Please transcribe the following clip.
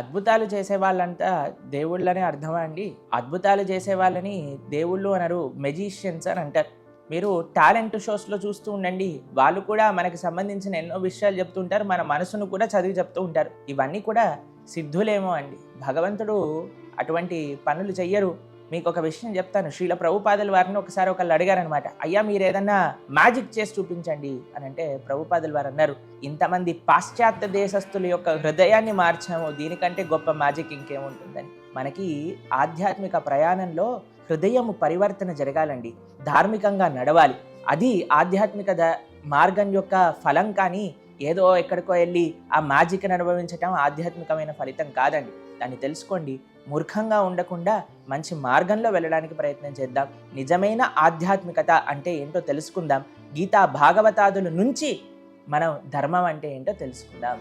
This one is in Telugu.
అద్భుతాలు చేసే వాళ్ళంతా దేవుళ్ళనే అర్థమా అండి? అద్భుతాలు చేసే వాళ్ళని దేవుళ్ళు అనరు మెజీషియన్స్ అని అంటారు. మీరు టాలెంట్ షోస్లో చూస్తూ ఉండండి. వాళ్ళు కూడా మనకి సంబంధించిన ఎన్నో విషయాలు చెప్తుంటారు మన మనసును కూడా చదివి చెప్తూ ఉంటారు. ఇవన్నీ కూడా సిద్ధులేమో అండి. భగవంతుడు అటువంటి పనులు చెయ్యరు. మీకు ఒక విషయం చెప్తాను. శ్రీల ప్రభుపాదుల వారిని ఒకసారి ఒకళ్ళు అడిగారనమాట అయ్యా మీరు ఏదన్నా మ్యాజిక్ చేసి చూపించండి అని అంటే ప్రభుపాదుల వారు అన్నారు ఇంతమంది పాశ్చాత్య దేశస్తుల యొక్క హృదయాన్ని మార్చాము దీనికంటే గొప్ప మ్యాజిక్ ఇంకేముంటుందని. మనకి ఆధ్యాత్మిక ప్రయాణంలో హృదయము పరివర్తన జరగాలండి ధార్మికంగా నడవాలి. అది ఆధ్యాత్మిక ద- మార్గం యొక్క ఫలం కానీ ఏదో ఎక్కడికో వెళ్ళి ఆ మ్యాజిక్ని అనుభవించటం ఆధ్యాత్మికమైన ఫలితం కాదండి. దాన్ని తెలుసుకోండి. మూర్ఖంగా ఉండకుండా మంచి మార్గంలో వెళ్ళడానికి ప్రయత్నం చేద్దాం. నిజమైన ఆధ్యాత్మికత అంటే ఏంటో తెలుసుకుందాం. గీతా భాగవతాదుల నుంచి మనం ధర్మం అంటే ఏంటో తెలుసుకుందాం.